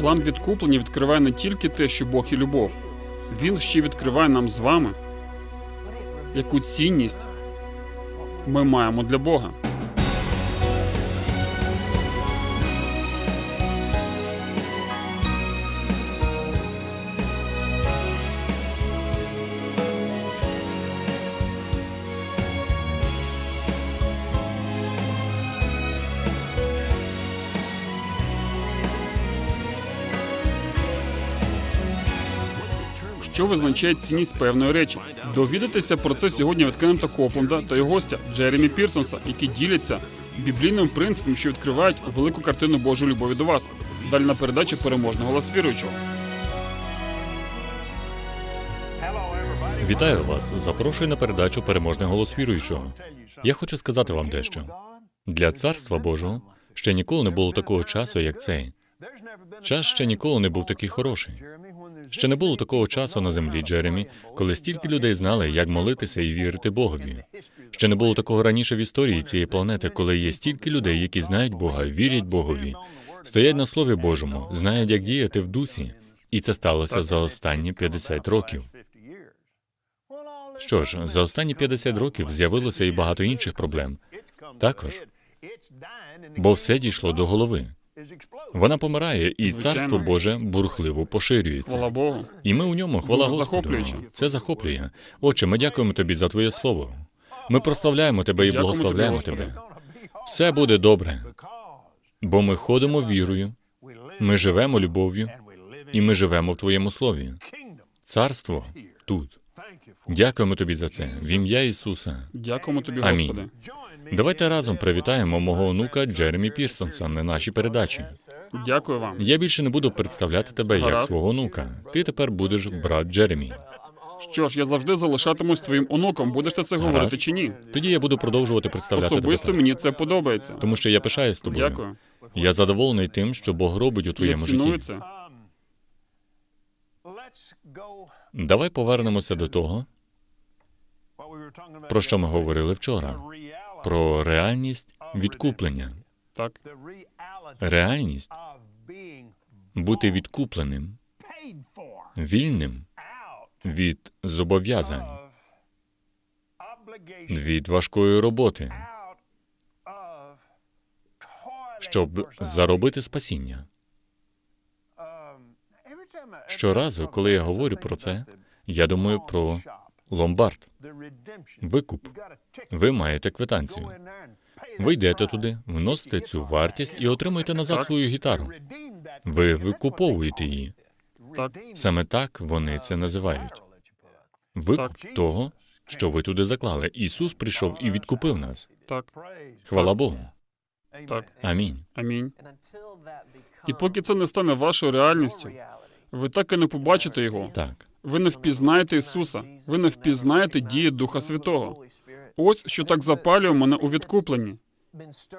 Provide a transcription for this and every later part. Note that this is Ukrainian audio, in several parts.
План відкуплення відкриває не тільки те, що Бог і любов. Він ще відкриває нам з вами, яку цінність ми маємо для Бога. Визначає цінність певної речі? Довідатися про це сьогодні від Копленда та його гостя Джеремі Пірсонса, які діляться біблійним принципом, що відкривають велику картину Божої любові до вас. Далі на передачі переможний голос віруючого. Вітаю вас. Запрошую на передачу Переможний голос віруючого. Я хочу сказати вам дещо. Для царства Божого ще ніколи не було такого часу, як цей. Час ще ніколи не був такий хороший. Ще не було такого часу на землі, Джеремі, коли стільки людей знали, як молитися і вірити Богові. Ще не було такого раніше в історії цієї планети, коли є стільки людей, які знають Бога, вірять Богові, стоять на Слові Божому, знають, як діяти в дусі. І це сталося за останні 50 років. Що ж, за останні 50 років з'явилося і багато інших проблем. Також, бо все дійшло до голови. Вона помирає, і царство Боже бурхливо поширюється. Хвала Богу. І ми у ньому хвала Дуже Господу. захоплююче. Це захоплює. Отче, ми дякуємо тобі за твоє слово. Ми прославляємо тебе і благословляємо тобі, тебе. Все буде добре, бо ми ходимо вірою, ми живемо любов'ю, і ми живемо в твоєму слові. Царство тут. Дякуємо тобі за це. В ім'я Ісуса. Дякуємо тобі, Амінь. Господи. Давайте разом привітаємо мого онука Джеремі Пірсонса на нашій передачі. Дякую вам. Я більше не буду представляти тебе як свого онука. Ти тепер будеш брат Джеремі. Що ж, я завжди залишатимусь твоїм онуком. Будеш ти це говорити чи ні? Тоді я буду продовжувати представляти Особисто тебе. так. мені це подобається. Тому що я пишаюсь тобою. Дякую. Я задоволений тим, що Бог робить у Я твоєму ціную житті. це. Давай повернемося до того, про що ми говорили вчора: про реальність відкуплення. Так. Реальність бути відкупленим, вільним від зобов'язань, від важкої роботи, щоб заробити спасіння. Щоразу, коли я говорю про це, я думаю про ломбард, викуп. Ви маєте квитанцію. Ви йдете туди, вносите цю вартість і отримуєте назад свою гітару. Ви викуповуєте її. Так. Саме так вони це називають. Викуп того, що ви туди заклали. Ісус прийшов і відкупив нас. Так. Хвала Богу. Так. Амінь. Амінь. І поки це не стане вашою реальністю, ви так і не побачите його. Так. Ви не впізнаєте Ісуса. Ви не впізнаєте дії Духа Святого. Ось що так запалює мене у відкупленні.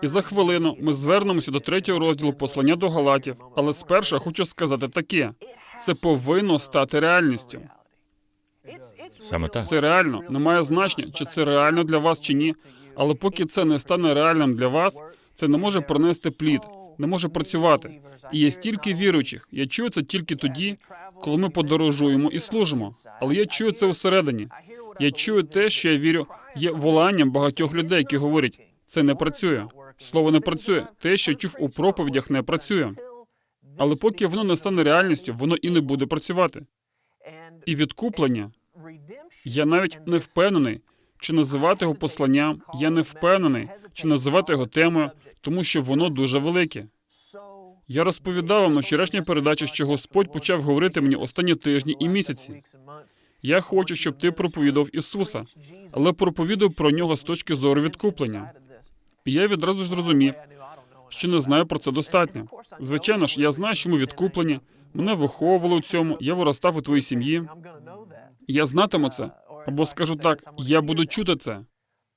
І за хвилину ми звернемося до третього розділу послання до Галатів. Але спершу хочу сказати таке: це повинно стати реальністю. Саме так. Це реально. Не має значення, чи це реально для вас чи ні. Але поки це не стане реальним для вас, це не може принести плід, не може працювати. І є стільки віруючих. Я чую це тільки тоді, коли ми подорожуємо і служимо. Але я чую це усередині. Я чую те, що я вірю, є воланням багатьох людей, які говорять, це не працює. Слово не працює. Те, що чув у проповідях, не працює. Але поки воно не стане реальністю, воно і не буде працювати. І відкуплення я навіть не впевнений, чи називати його посланням. Я не впевнений, чи називати його темою, тому що воно дуже велике. Я розповідав вам на вчорашній передачі, що Господь почав говорити мені останні тижні і місяці. Я хочу, щоб ти проповідав Ісуса, але проповідав про нього з точки зору відкуплення. І я відразу ж зрозумів, що не знаю про це достатньо. Звичайно ж, я знаю, що ми відкуплені. Мене виховували у цьому, я виростав у твоїй сім'ї. Я знатиму це. Або скажу так, я буду чути це.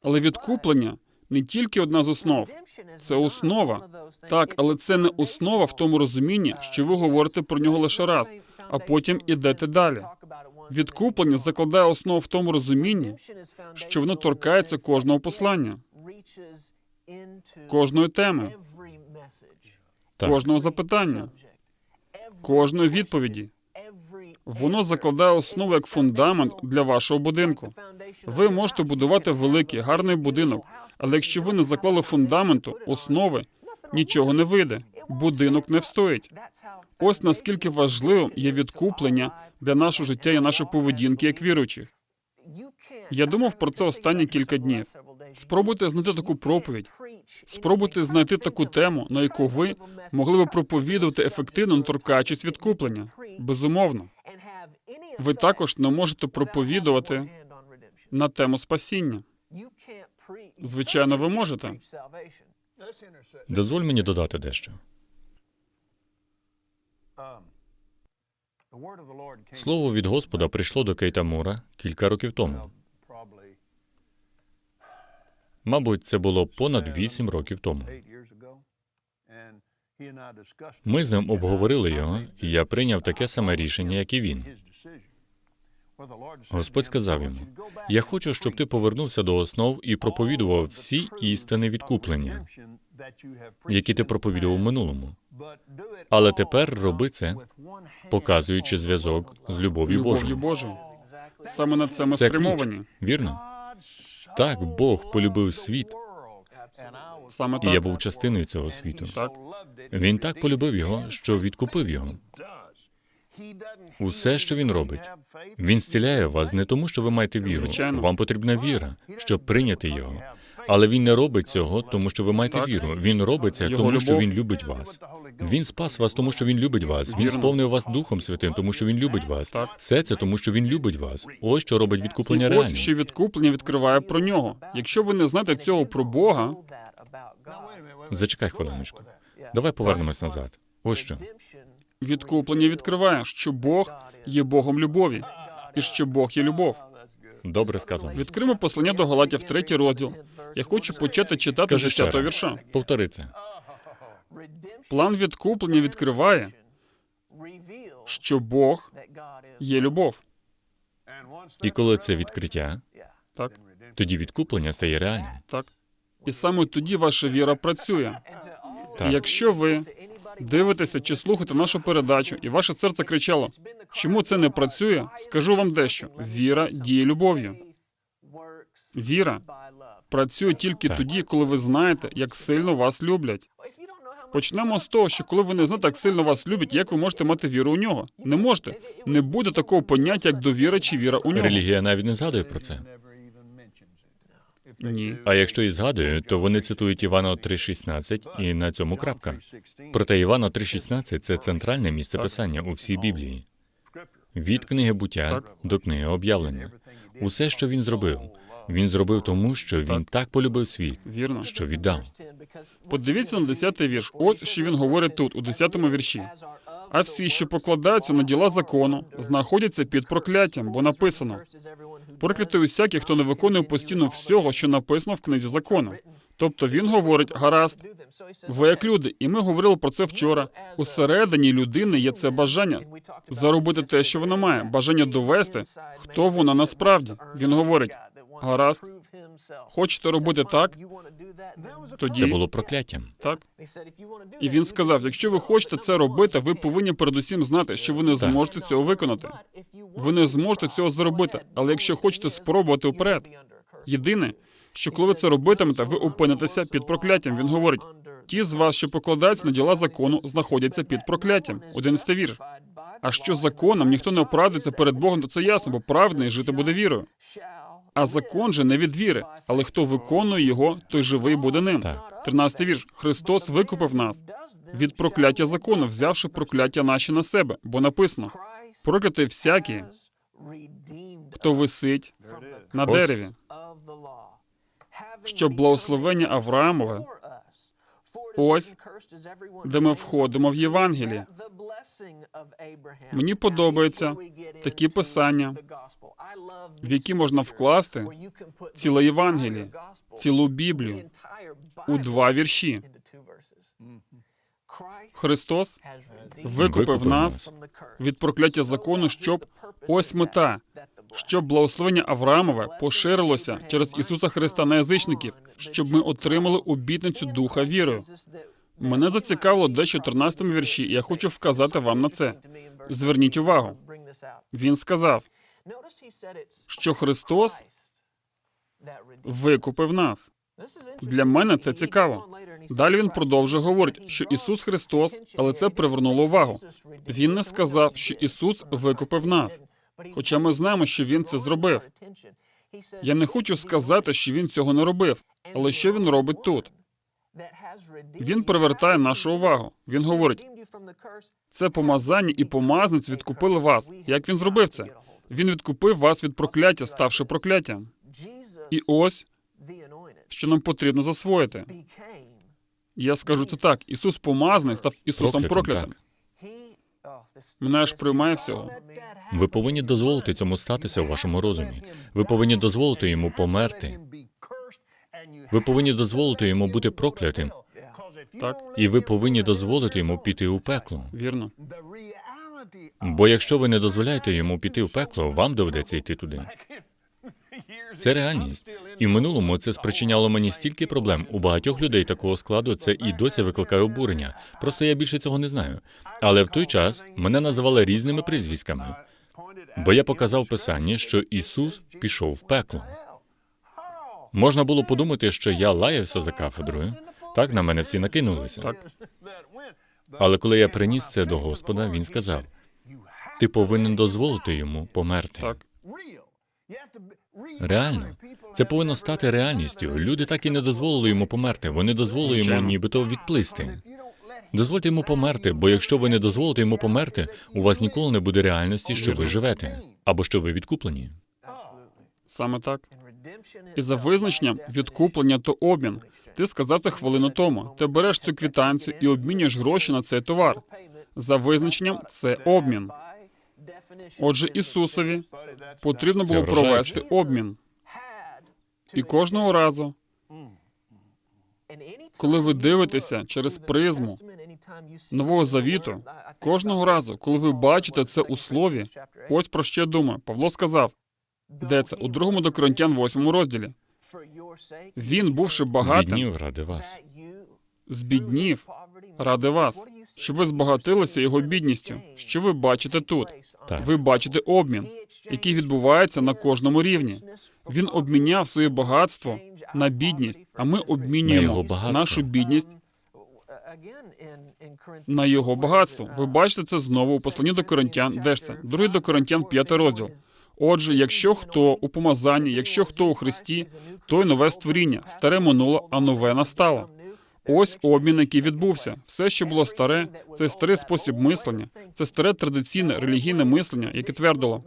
Але відкуплення не тільки одна з основ. Це основа. Так, але це не основа в тому розумінні, що ви говорите про нього лише раз, а потім ідете далі. Відкуплення закладає основу в тому розумінні, що воно торкається кожного послання, кожної теми, Так. кожного запитання. кожної відповіді. Воно закладає основу як фундамент для вашого будинку. Ви можете будувати великий, гарний будинок, але якщо ви не заклали фундаменту, основи, нічого не вийде. Будинок не встоїть. Ось наскільки важливим є відкуплення для нашого життя і нашої поведінки як віруючих. Я думав про це останні кілька днів. Спробуйте знайти таку проповідь. Спробуйте знайти таку тему, на яку ви могли би проповідувати ефективно, не торкаючись відкуплення. Безумовно, ви також не можете проповідувати на тему спасіння. Звичайно, ви можете. Дозволь мені додати дещо. Слово від Господа прийшло до Кейта Мура кілька років тому. Мабуть, це було понад вісім років тому. Ми з ним обговорили його, і я прийняв таке саме рішення, як і він. Господь сказав йому: Я хочу, щоб ти повернувся до основ і проповідував всі істини відкуплення, які ти проповідував в минулому. Але тепер роби це, показуючи зв'язок з любов'ю Божою. Божою. Саме на це ми Це ключ, вірно? Так, Бог полюбив світ, Саме і я був частиною цього світу. Так. Він так полюбив його, що відкупив його. Усе, що він робить, він стіляє вас не тому, що ви маєте віру. Звичайно. Вам потрібна віра, щоб прийняти його. Але він не робить цього, тому що ви маєте Так. віру. Він робить це, Його тому що він любить вас. Він спас вас, тому що він любить вас. Він сповнив вас Духом Святим, тому що він любить вас. Так. Все це тому, що він любить вас. Ось що робить відкуплення І ось що відкуплення відкриває про нього. Якщо ви не знаєте цього про Бога, Зачекай хвилиночку. Давай повернемось назад. Ось що. Відкуплення відкриває, що Бог є Богом любові, і що Бог є любов. Добре сказано. Відкриємо послання до Галатів, третій розділ. Я хочу почати читати Скажи з 10 раз. вірша. Повтори це. План відкуплення відкриває, що Бог є любов. І коли це відкриття, Так, тоді відкуплення стає реальним. так. І саме тоді ваша віра працює. Так. Якщо ви дивитеся чи слухаєте нашу передачу, і ваше серце кричало, чому це не працює, скажу вам дещо: віра діє любов'ю. Віра працює тільки Так. тоді, коли ви знаєте, як сильно вас люблять. Почнемо з того, що коли ви не знаєте, як сильно вас люблять, як ви можете мати віру у нього? Не можете. Не буде такого поняття, як довіра чи віра у нього. Релігія навіть не згадує про це. Ні. А якщо і згадує, то вони цитують Івана 3.16 і на цьому крапка. Проте Івана 3.16 – це центральне місце писання у всій Біблії. Від книги буття до книги об'явлення. Усе, що він зробив, він зробив тому, що він так полюбив світ, Вірно. що віддав. Подивіться на 10-й вірш. Ось що він говорить тут, у 10-му вірші. А всі, що покладаються на діла закону, знаходяться під прокляттям, бо написано: проклятий усякий, хто не виконує постійно всього, що написано в книзі закону. Тобто він говорить: гаразд, ви як люди, і ми говорили про це вчора. Усередині людини є це бажання заробити те, що вона має, бажання довести, хто вона насправді. Він говорить: гаразд, хочете робити так, тоді Це було прокляттям. так. І він сказав: якщо ви хочете це робити, ви повинні передусім знати, що ви не зможете цього виконати. Ви не зможете цього зробити. Але якщо хочете спробувати вперед, єдине, що коли ви це робитимете, ви опинитеся під прокляттям. Він говорить: ті з вас, що покладаються на діла закону, знаходяться під прокляттям. Одинадцятий вірш. А що законом ніхто не оправдується перед Богом, то це ясно, бо праведний жити буде вірою. А закон же не від віри, але хто виконує його, той живий буде ним. Так. Тринадцятий вірш. Христос викупив нас від прокляття закону, взявши прокляття наші на себе, бо написано: проклятий всякий, хто висить на дереві, щоб благословення Авраамове, ось де ми входимо в Євангеліє. Мені подобаються такі писання, в які можна вкласти ціле Євангеліє, цілу Біблію у два вірші. Христос викупив нас від прокляття закону, щоб ось мета, щоб благословення Авраамове поширилося через Ісуса Христа на язичників, щоб ми отримали обітницю Духа вірою. Мене зацікавило дещо в 13 вірші, і я хочу вказати вам на це. Зверніть увагу. Він сказав, що Христос викупив нас. Для мене це цікаво. Далі він продовжує говорити, що Ісус Христос, але це привернуло увагу. Він не сказав, що Ісус викупив нас, хоча ми знаємо, що Він це зробив. Я не хочу сказати, що Він цього не робив, але що Він робить тут? Він привертає нашу увагу. Він говорить, це помазання і помазниць відкупили вас. Як він зробив це? Він відкупив вас від прокляття, ставши прокляттям. І ось що нам потрібно засвоїти. Я скажу це так: Ісус помазаний став Ісусом Проклятим. Мене аж приймає всього. Ви повинні дозволити цьому статися у вашому розумі. Ви повинні дозволити йому померти. Ви повинні дозволити йому бути проклятим, Так, і ви повинні дозволити йому піти у пекло. вірно. Бо якщо ви не дозволяєте йому піти в пекло, вам доведеться йти туди. Це реальність. І в минулому це спричиняло мені стільки проблем. У багатьох людей такого складу це і досі викликає обурення. Просто я більше цього не знаю. Але в той час мене називали різними прізвиськами, бо я показав в писанні, що Ісус пішов в пекло. Можна було подумати, що я лаявся за кафедрою. Так на мене всі накинулися. Так. Але коли я приніс це до Господа, він сказав: ти повинен дозволити йому померти. Так. Реально, це повинно стати реальністю. Люди так і не дозволили йому померти. Вони дозволили йому нібито відплисти. Дозвольте йому померти, бо якщо ви не дозволите йому померти, у вас ніколи не буде реальності, що ви живете, або що ви відкуплені. Саме так. І за визначенням відкуплення то обмін. Ти сказав це хвилину тому. Ти береш цю квитанцію і обмінюєш гроші на цей товар. За визначенням це обмін. Отже, Ісусові потрібно було провести обмін. І кожного разу, коли ви дивитеся через призму Нового Завіту, кожного разу, коли ви бачите це у слові, ось про що я думаю. Павло сказав, де це у другому до Коринтян, восьмому розділі. Він, бувши багатим, Біднів ради вас. збіднів ради вас, щоб ви збагатилися його бідністю. Що ви бачите тут? Так. Ви бачите обмін, який відбувається на кожному рівні. Він обміняв своє багатство на бідність, а ми На його обмінюємо багатство. нашу бідність на його багатство. Ви бачите це знову у посланні до Коринтян. Де ж це? Другий до Коринтян, п'ятий розділ. Отже, якщо хто у помазанні, якщо хто у Христі, то й нове створіння. Старе минуло, а нове настало. Ось обмін, який відбувся. Все, що було старе, це старий спосіб мислення, це старе традиційне релігійне мислення, яке твердило.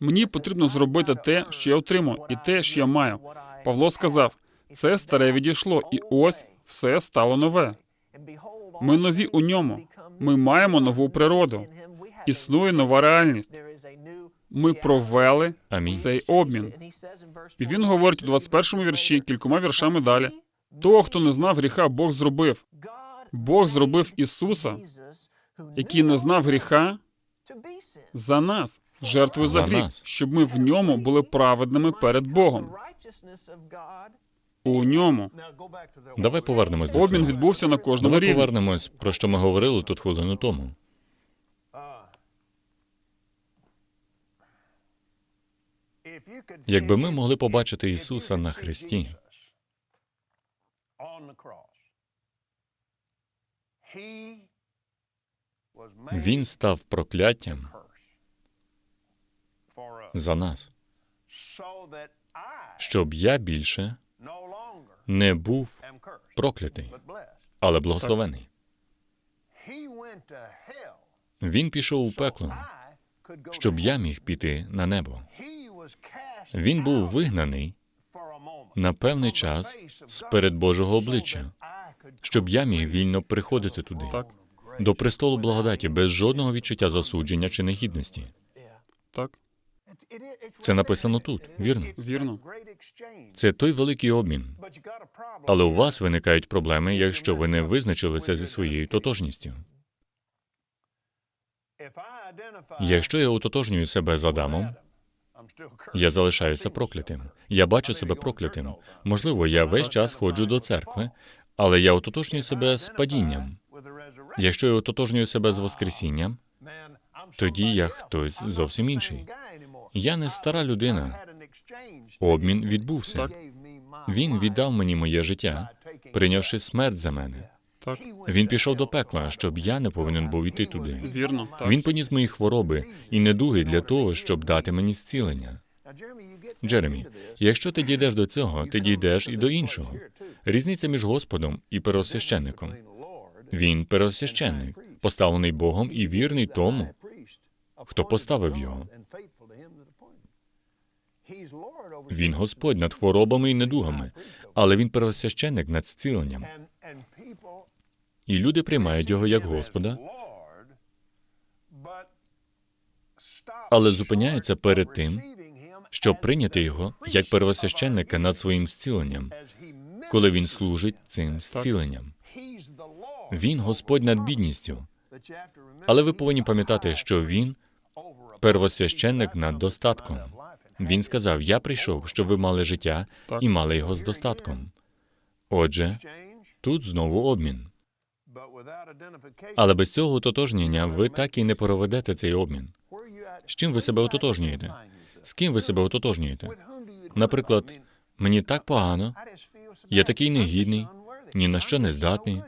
Мені потрібно зробити те, що я отримав, і те, що я маю. Павло сказав: це старе відійшло, і ось все стало нове. Ми нові у ньому. Ми маємо нову природу. Існує нова реальність. Ми провели Амінь. цей обмін. І він говорить у 21-му вірші кількома віршами далі. Того, хто не знав гріха, Бог зробив. Бог зробив Ісуса, який не знав гріха, за нас, жертвою за За гріх, щоб ми в ньому були праведними перед Богом. У ньому Давай повернемось до обмін цього. відбувся на кожному Давай рівні. повернемось, про що ми говорили тут хвилину тому. Якби ми могли побачити Ісуса на хресті, Він став прокляттям за нас, щоб я більше не був проклятий, але благословений. Він пішов у пекло, щоб я міг піти на небо. Він був вигнаний на певний час з перед Божого обличчя, щоб я міг вільно приходити туди, Так, до престолу благодаті, без жодного відчуття засудження чи негідності. так, Це написано тут, вірно? вірно. Це той великий обмін. Але у вас виникають проблеми, якщо ви не визначилися зі своєю тотожністю. Якщо я ототожнюю себе з Адамом, я залишаюся проклятим. Я бачу себе проклятим. Можливо, я весь час ходжу до церкви, Але я ототожнюю себе з падінням. Якщо я ототожнюю себе з Воскресінням, тоді я хтось зовсім інший. Я не стара людина. Обмін відбувся. Він віддав мені моє життя, прийнявши смерть за мене. Так, Він пішов до пекла, щоб я не повинен був іти туди. вірно. Так. Він поніс мої хвороби і недуги для того, щоб дати мені зцілення. Джеремі, якщо ти дійдеш до цього, ти дійдеш і до іншого. Різниця між Господом і первосвященником. Він первосвященник, поставлений Богом і вірний тому, хто поставив його. Він Господь над хворобами і недугами, але він первосвященник над зціленням. І люди приймають його як Господа, але зупиняються перед тим, щоб прийняти його як первосвященника над своїм зціленням, коли він служить цим зціленням. Він Господь над бідністю. Але ви повинні пам'ятати, що він первосвященник над достатком. Він сказав: Я прийшов, щоб ви мали життя і мали його з достатком. Отже, тут знову обмін. Але без цього ототожнення ви так і не проведете цей обмін. З чим ви себе ототожнюєте? З ким ви себе ототожнюєте? Наприклад, мені так погано, я такий негідний, ні на що не здатний.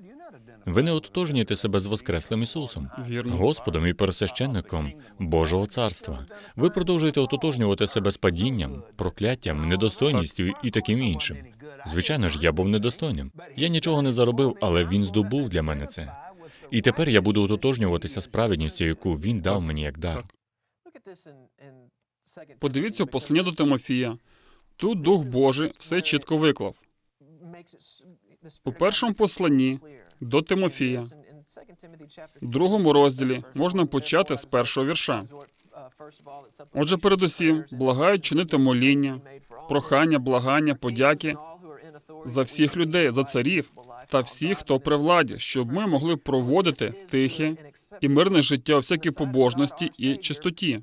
Ви не ототожнюєте себе з Воскреслим Ісусом, Вірно. Господом і пересвященником Божого царства. Ви продовжуєте ототожнювати себе з падінням, прокляттям, недостойністю і таким іншим. Звичайно ж, я був недостойним. Я нічого не заробив, але він здобув для мене це. І тепер я буду ототожнюватися з праведністю, яку він дав мені як дар. Подивіться послання до Тимофія. Тут Дух Божий все чітко виклав. У першому посланні до Тимофія, В другому розділі можна почати з першого вірша. Отже, передусім, благають чинити моління, прохання, благання, подяки за всіх людей, за царів та всіх, хто при владі, щоб ми могли проводити тихе і мирне життя у всякій побожності і чистоті.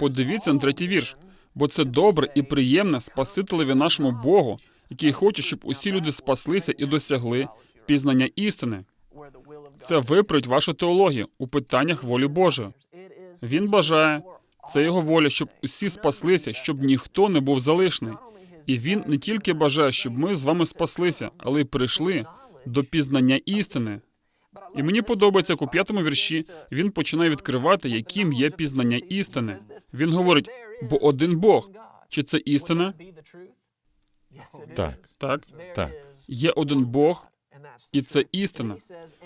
Подивіться на третій вірш, бо це добре і приємне Спасителеві нашому Богу, який хоче, щоб усі люди спаслися і досягли пізнання істини. Це виправить вашу теологію у питаннях волі Божої. Він бажає, це його воля, щоб усі спаслися, щоб ніхто не був залишений. І він не тільки бажає, щоб ми з вами спаслися, але й прийшли до пізнання істини. І мені подобається, як у п'ятому вірші він починає відкривати, яким є пізнання істини. Він говорить, бо один Бог. Чи це істина? Так, Так, так. є один Бог, і це істина.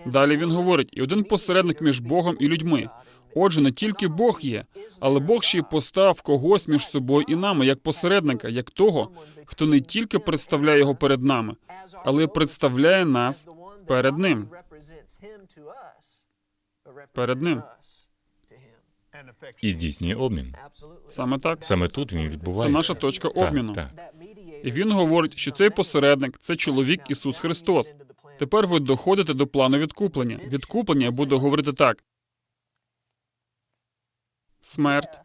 Далі він говорить, і один посередник між Богом і людьми. Отже, не тільки Бог є, але Бог ще й постав когось між собою і нами, як посередника, як того, хто не тільки представляє його перед нами, але й представляє нас перед ним. Перед ним. І здійснює обмін. Саме так. Саме тут він відбувається. Це наша точка Так, обміну. Так, І він говорить, що цей посередник це чоловік Ісус Христос. Тепер ви доходите до плану відкуплення. Відкуплення я буду говорити так: смерть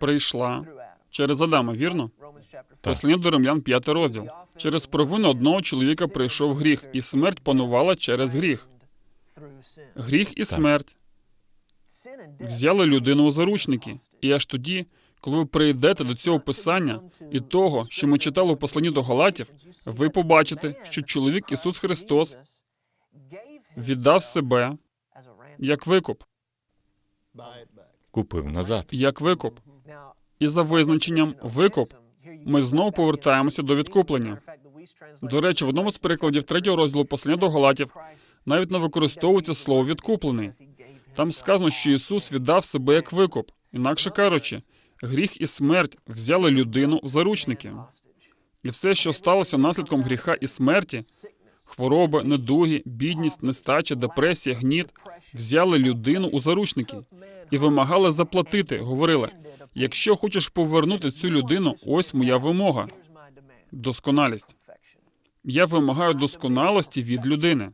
прийшла через Адама, вірно? Послання до римлян, п'ятий розділ. Через провину одного чоловіка прийшов гріх, і смерть панувала через гріх. Гріх і смерть взяли людину у заручники. І аж тоді, коли ви прийдете до цього писання і того, що ми читали у посланні до Галатів, ви побачите, що чоловік Ісус Христос віддав себе як викуп, купив назад. як викуп. І за визначенням викуп ми знову повертаємося до відкуплення. До речі, в одному з перекладів третього розділу послання до Галатів навіть не використовується слово відкуплений. Там сказано, що Ісус віддав себе як викуп. Інакше кажучи, гріх і смерть взяли людину в заручники. І все, що сталося наслідком гріха і смерті, хвороби, недуги, бідність, нестача, депресія, гніт, взяли людину у заручники і вимагали заплатити. Говорили: якщо хочеш повернути цю людину, ось моя вимога досконалість. Я вимагаю досконалості від людини.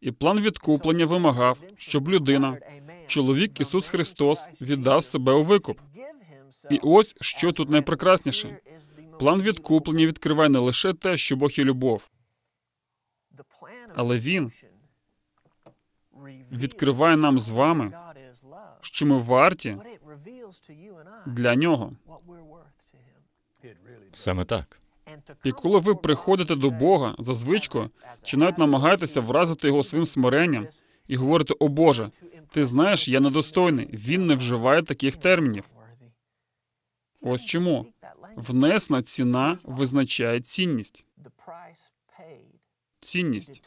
І план відкуплення вимагав, щоб людина, чоловік Ісус Христос, віддав себе у викуп. І ось що тут найпрекрасніше. План відкуплення відкриває не лише те, що Бог є любов, але він відкриває нам з вами, що ми варті для нього. Саме так. І коли ви приходите до Бога за звичкою, чи навіть намагаєтеся вразити його своїм смиренням і говорите: О Боже, ти знаєш, я недостойний. Він не вживає таких термінів. Ось чому внесна ціна визначає цінність. Цінність.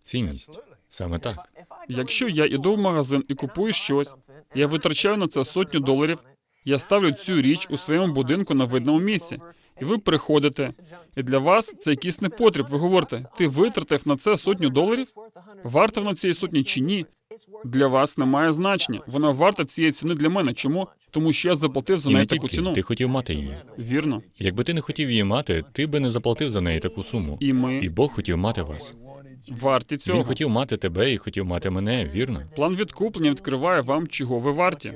Цінність. Саме так. Якщо я іду в магазин і купую щось, я витрачаю на це сотню доларів. Я ставлю цю річ у своєму будинку на видному місці, і ви приходите, і для вас це якийсь непотріб. Ви говорите, ти витратив на це сотню доларів? Варто вона цієї сотні чи ні? Для вас немає значення. Вона варта цієї ціни для мене. Чому? Тому що я заплатив за І не неї таку ціну. ти хотів мати її. Вірно. Якби ти не хотів її мати, ти би не заплатив за неї таку суму. І ми І Бог хотів мати вас. варті Він цього. хотів мати тебе і хотів мати мене, вірно? План відкуплення відкриває вам, чого ви варті.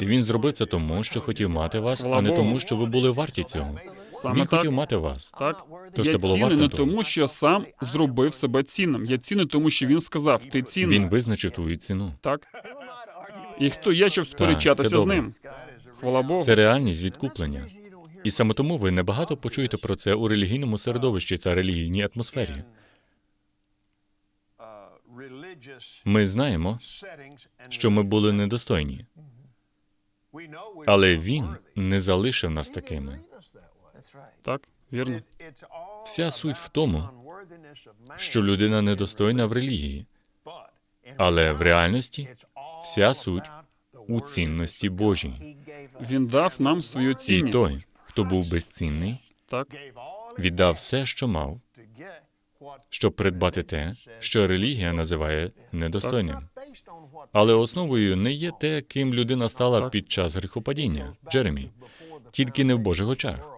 І він зробив це тому, що хотів мати вас, а не тому, що ви були варті цього. Саме Він так. хотів мати вас. Так, Тож я це було цінний варто не того. тому, що сам зробив себе цінним. Я цінний, тому що він сказав, ти цінний. Він визначив твою ціну. Так. І хто я, щоб сперечатися з добре. ним? Хвала Богу. Це реальність відкуплення. І саме тому ви небагато почуєте про це у релігійному середовищі та релігійній атмосфері. Ми знаємо, що ми були недостойні, але він не залишив нас такими. Так, вірно. Вся суть в тому, що людина недостойна в релігії, але в реальності вся суть у цінності Божій. Він дав нам свою І той, хто був безцінний, Так, віддав все, що мав, щоб придбати те, що релігія називає недостойним. Але основою не є те, ким людина стала під час гріхопадіння, Джеремі, тільки не в Божих очах.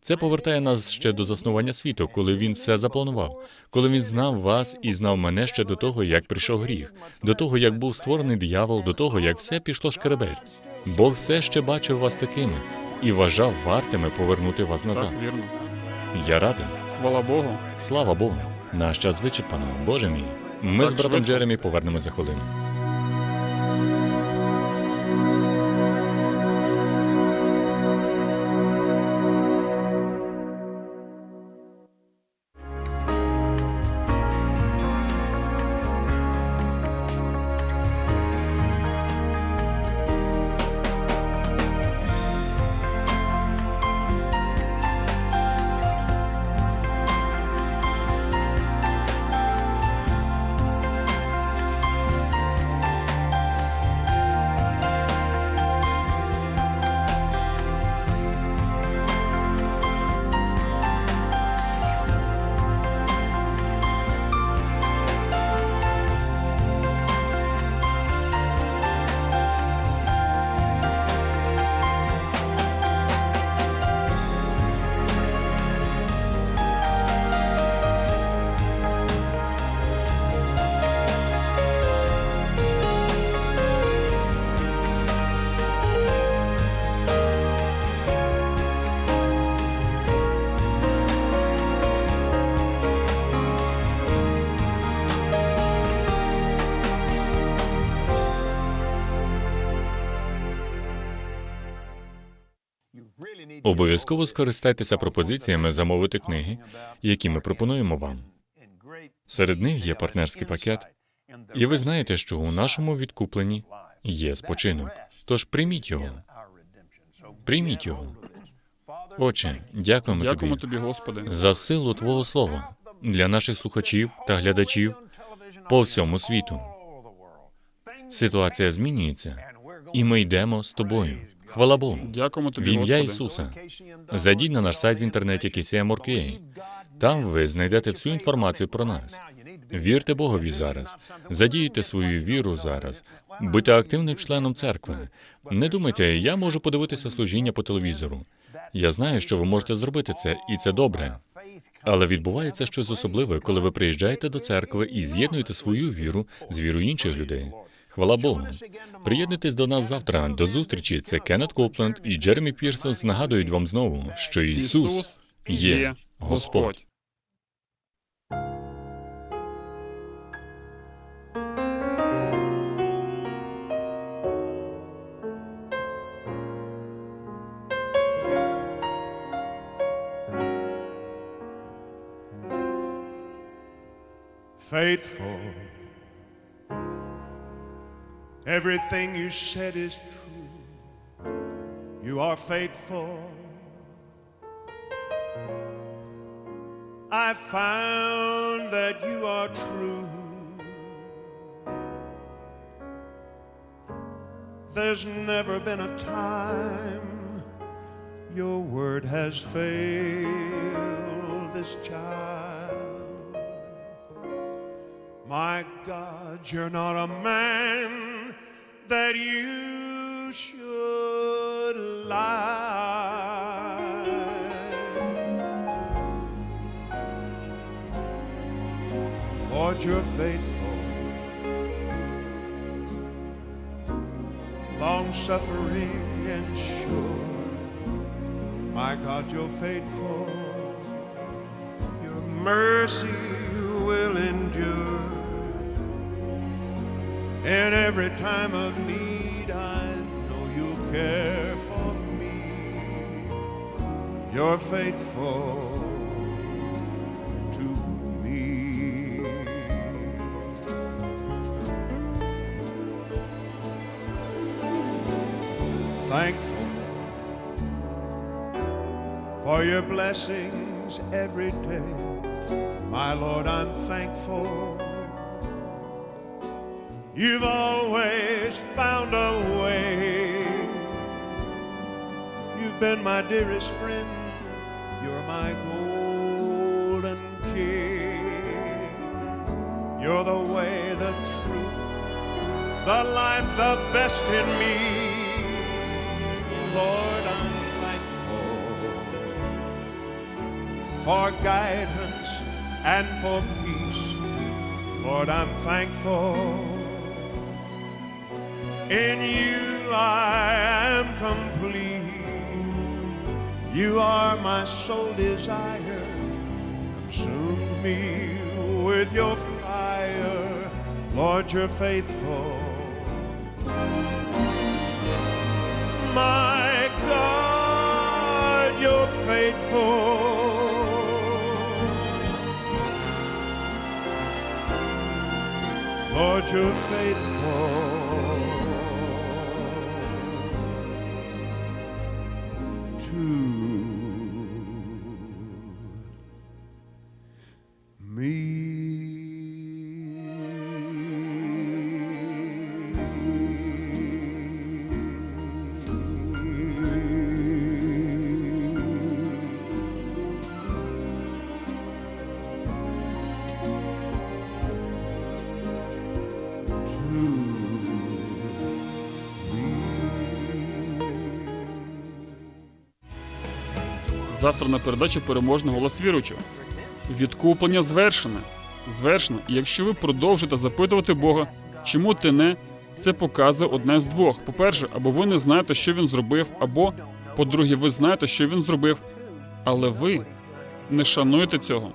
Це повертає нас ще до заснування світу, коли він все запланував, коли він знав вас і знав мене ще до того, як прийшов гріх, до того, як був створений диявол, до того, як все пішло шкеребель. Бог все ще бачив вас такими і вважав вартими повернути вас назад. так, вірно. Я радий. Хвала Богу. Слава Богу. Наш час вичерпано. Боже мій. Ми Так з братом швидко. Джеремі повернемося за хвилину. Обов'язково скористайтеся пропозиціями замовити книги, які ми пропонуємо вам. Серед них є партнерський пакет, і ви знаєте, що у нашому відкупленні є спочинок. Тож прийміть його. Прийміть його. Отче, дякуємо, Дякуємо тобі тобі, Господи. за силу Твого Слова для наших слухачів та глядачів по всьому світу. Ситуація змінюється, і ми йдемо з тобою. Хвала Богу. Дякуємо В ім'я Ісуса. Зайдіть на наш сайт в інтернеті KCM.org.ua. Там ви знайдете всю інформацію про нас. Вірте Богові зараз. Задіюйте свою віру зараз. Будьте активним членом церкви. Не думайте, я можу подивитися служіння по телевізору. Я знаю, що ви можете зробити це, і це добре. Але відбувається щось особливе, коли ви приїжджаєте до церкви і з'єднуєте свою віру з вірою інших людей. Хвала Богу. Приєднуйтесь до нас завтра. До зустрічі. Це Кеннет Копленд і Джеремі Пірсонс нагадують вам знову, що Ісус є Господь. faithful. Everything you said is true. You are faithful. I found that you are true. There's never been a time your word has failed this child. My God, you're not a man that you should lie. Lord, you're faithful, long suffering and sure. My God, you're faithful, your mercy will endure. In every time of need, I know you'll care for me. You're faithful to me. Thankful for your blessings every day. My Lord, I'm thankful. You've always found a way. You've been my dearest friend. You're my golden king. You're the way, the truth, the life, the best in me. Lord, I'm thankful for guidance and for peace. Lord, I'm thankful. In you I am complete. You are my sole desire. Consume me with your fire. Lord, you're faithful. My God, you're faithful. Lord, you're faithful Завтра на передачі переможний голос віручого. Відкуплення звершене. І якщо ви продовжите запитувати Бога, чому ти не, це показує одне з двох. По-перше, або ви не знаєте, що він зробив, або, по-друге, ви знаєте, що він зробив, але ви не шануєте цього.